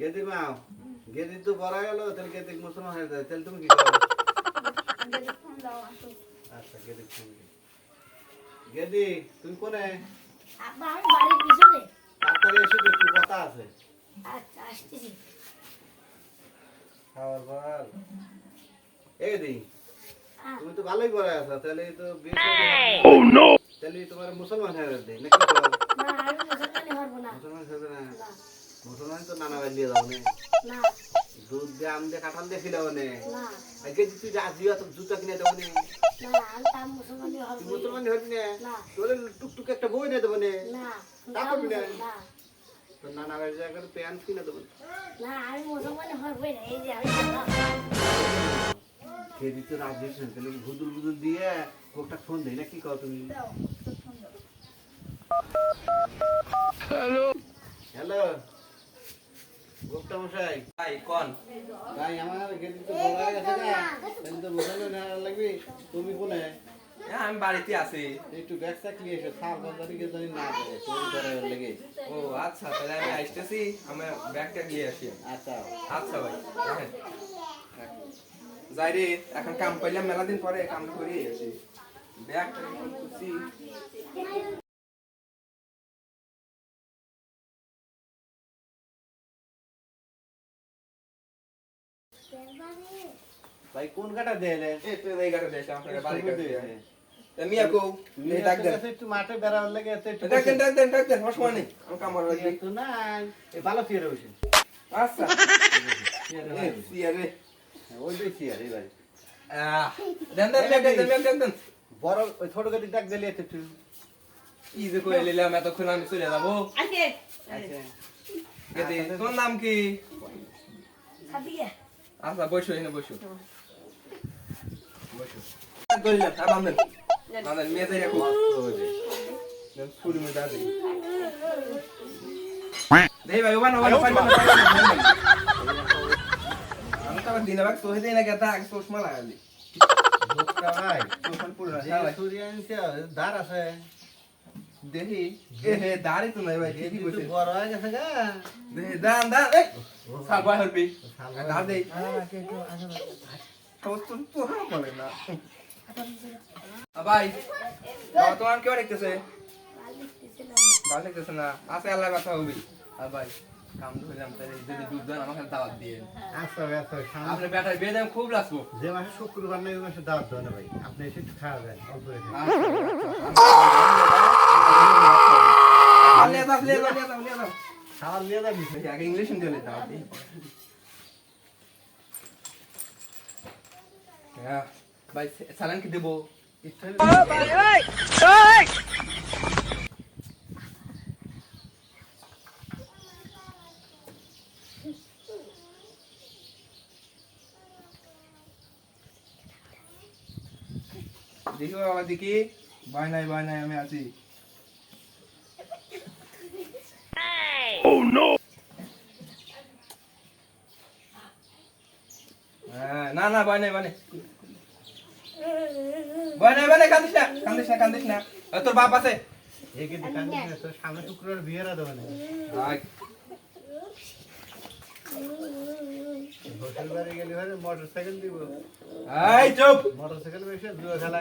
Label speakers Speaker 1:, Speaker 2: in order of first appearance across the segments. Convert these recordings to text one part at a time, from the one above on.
Speaker 1: গেদি মাও গেদি তো বড় গেল তাহলে গেদি মুসলমান হয়ে যায় তাহলে তুমি কি করো? আচ্ছা গেদি ফোন গেদি তুমি কোনে?
Speaker 2: আব্বা আমি বাড়ির পিছনে।
Speaker 1: তাড়াতাড়ি এসে একটু কথা আছে।
Speaker 2: আচ্ছা আসতেছি।
Speaker 1: খাবার বল এই দি তুমি তো ভালোই বড় আছো তাহলে তো বিয়ে শাদী হবে। তাহলে তোমার মুসলমান হয়ে যাবে নাকি
Speaker 2: না আমি মুসলমানি হব না।
Speaker 1: মুসলমান হবে না।
Speaker 2: না।
Speaker 1: মুসলমান তো নানা বাড়ি দিয়ে যাও না। দুধ দিয়ে আম দিয়ে কাঁঠাল দিয়ে খিলাও নে।
Speaker 2: না।
Speaker 1: তুই যা জিয়া তো কিনে দেবো নে।
Speaker 2: না আমি তার মুসলমানি
Speaker 1: তুই
Speaker 2: হব
Speaker 1: মুসলমান হবি না।
Speaker 2: না।
Speaker 1: টুকটুক একটা বই নিয়ে দেবো নে। তা করবি না?
Speaker 2: মুসলমান-
Speaker 1: নানা বাড়ি জায়গায় প্যান্ট কিনে দেবো।
Speaker 2: না আমি মুসলমানি হবই না। এই যে আমি বললাম।
Speaker 1: খেয়ে রাত দিয়েছেন তাহলে ভুদুল ভুদুল দিয়ে একটা ফোন দিই না কি কও তুমি? হ্যালো। গোপ্তা মশাই।
Speaker 3: ভাই কোন?
Speaker 1: তাই আমার গেদি তো গেছে না? লাগবে? তুমি কোনে?
Speaker 3: হ্যাঁ, আমি বাড়িতে আছি।
Speaker 1: একটু ব্যাগ চাকলি এসে সার বাজারে গিয়ে জানি না করে ধরে লেগে।
Speaker 3: ও আচ্ছা তাহলে আমি আসতেছি আমি ব্যাগটা দিয়ে আসি।
Speaker 1: আচ্ছা।
Speaker 3: আচ্ছা ভাই। যাই রে এখন কাম পাইলাম মেলা দিন পরে কাম করি আসি। ব্যাগটা খুঁজছি।
Speaker 1: ভাই কোন কাটা দেলে
Speaker 3: এই বাড়ি কাছে তা মিয়া কো এই ডাক দেন।
Speaker 1: একটু মাঠে বেড়াবার লাগে এত
Speaker 3: ডাক দেন ডাক দেন ডাক দেন আমার নেই। আমি
Speaker 1: ভালো
Speaker 3: আচ্ছা।
Speaker 1: চেয়ারে
Speaker 3: এই সিয়া রে
Speaker 1: ওই দুই চেয়ার ভাই।
Speaker 3: আহ, দেন দেন ব্যাগ দেন দেন দেন
Speaker 1: বড় ওই ছোট গাড়ি ডাক দিলে একটু একটু
Speaker 3: কি যে কই এতক্ষণ আমি চলে যাব।
Speaker 1: আচ্ছা।
Speaker 3: তোর নাম কি?
Speaker 2: সাদিয়া।
Speaker 3: আচ্ছা বসো এনে বসো। বসো। করিলাম আর বান্ধেন বান্ধেন মেয়ে যাই রাখো ছুরি মে দাদি দেই। ভাই ওবান ওবান ওবান আমি তো আবার দিনে বাক তোহে দেই না কেতা আগে চশমা লাগালি
Speaker 1: ভাই
Speaker 3: চশমা পুরো
Speaker 1: যে সূর্য ধার আছে।
Speaker 3: এ হে দাড়ি তো নাই ভাই ঠিকই কইছে
Speaker 1: বড় হয়ে গেছে গা।
Speaker 3: দান এই সাল ভাই হরবি। দাঁড় দেই তো তো তো বলে না। ভাই বাবা তোমার কেউ দেখতেছে? ভালো লাগতেছে না। আছে আল্লাহ কথা হবি। আর ভাই কাম ধরলাম তাই যদি দুধ দেন আমাকে দাওয়াত দিয়ে।
Speaker 1: আচ্ছা আচ্ছা
Speaker 3: আপনি ব্যাটার বিয়ে দেন খুব লাগবো
Speaker 1: যে মাসে শুক্রবার নেই ওই মাসে দাওয়াত দেওয়া ভাই। আপনি এসে একটু খাওয়াবেন অল্প রেখে
Speaker 3: আলিয়া দাও আলিয়া দাও আলিয়া দাও আলিয়া দাও
Speaker 1: খাওয়ার নিয়ে যাবি
Speaker 3: আগে ইংলিশ দিয়ে দাওয়াত দিই হ্যাঁ ভাই সালান কি দেবো দেখি বাবা দেখি ভয় নাই ভয় নাই আমি আছি না না ভয় নাই ভয় নাই। ভয় নাই ভয় নাই কান্দিস না কান্দিস না কান্দিস না। এ, তোর বাপ আছে?
Speaker 1: কান্দিস তোর সামনে শুক্রবার বিয়েরা দেবে না হোটেল বাড়ি গেলে হয় মোটর সাইকেল দিব।
Speaker 3: এই চুপ।
Speaker 1: মোটর সাইকেল বেশি জুয়া খেলা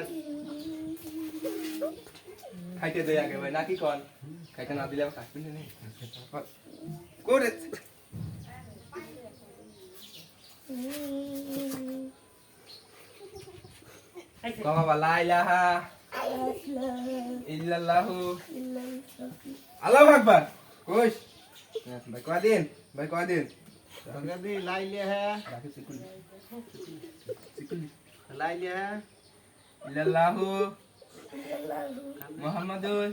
Speaker 3: খাইতে দে আগে ভাই নাকি কন? খাইতে না দিলে খাসবি না। নে। করে বাবা লা ইলাহা ইল্লাল্লাহু আল্লাহু আকবার কইস ভাই কদিন ভাই কদিন
Speaker 1: দি লাই লিয়া হ্যাঁ
Speaker 3: রাখি সিকুল
Speaker 1: লাই লিয়া হ্যাঁ
Speaker 3: ইল্লাল্লাহু মুহাম্মাদুর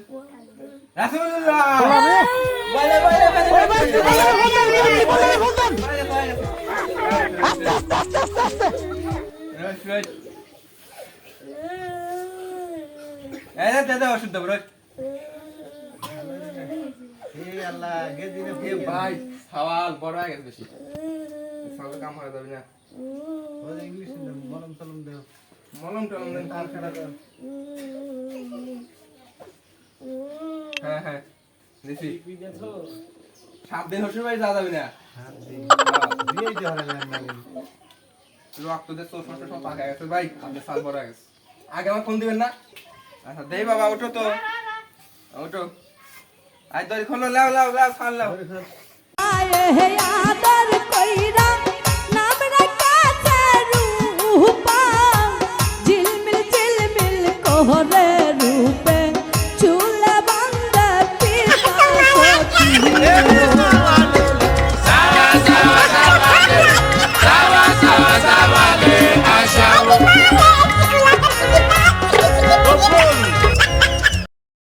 Speaker 3: রাসূলুল্লাহ বলে বলে বলে এই দাদা ওষুধ দেবো
Speaker 1: আল্লাহ গে দিনে
Speaker 3: এ ভাই সওয়াল বড় হয়ে গেছে বেশি। সওয়াল কাম হয়ে যাবে না।
Speaker 1: ইংলিশ মলম তলম দেও
Speaker 3: মলম টলম দেন
Speaker 1: তার খেলা
Speaker 3: হ্যাঁ হ্যাঁ দিছি সাত দিন শ্বশুর বাড়ি যাওয়া যাবে না?
Speaker 1: হ্যাঁ?
Speaker 3: রক্তদের চোষ মোষ সব পাকা গেছে ভাই। আপনি সাল বড় গেছে। আগে আমার ফোন দিবেন না? আচ্ছা দেই বাবা, ওঠো তো। ওঠো। আজ দড়ি খোলো, লাও লাও লাও সাল লাও।
Speaker 4: আদর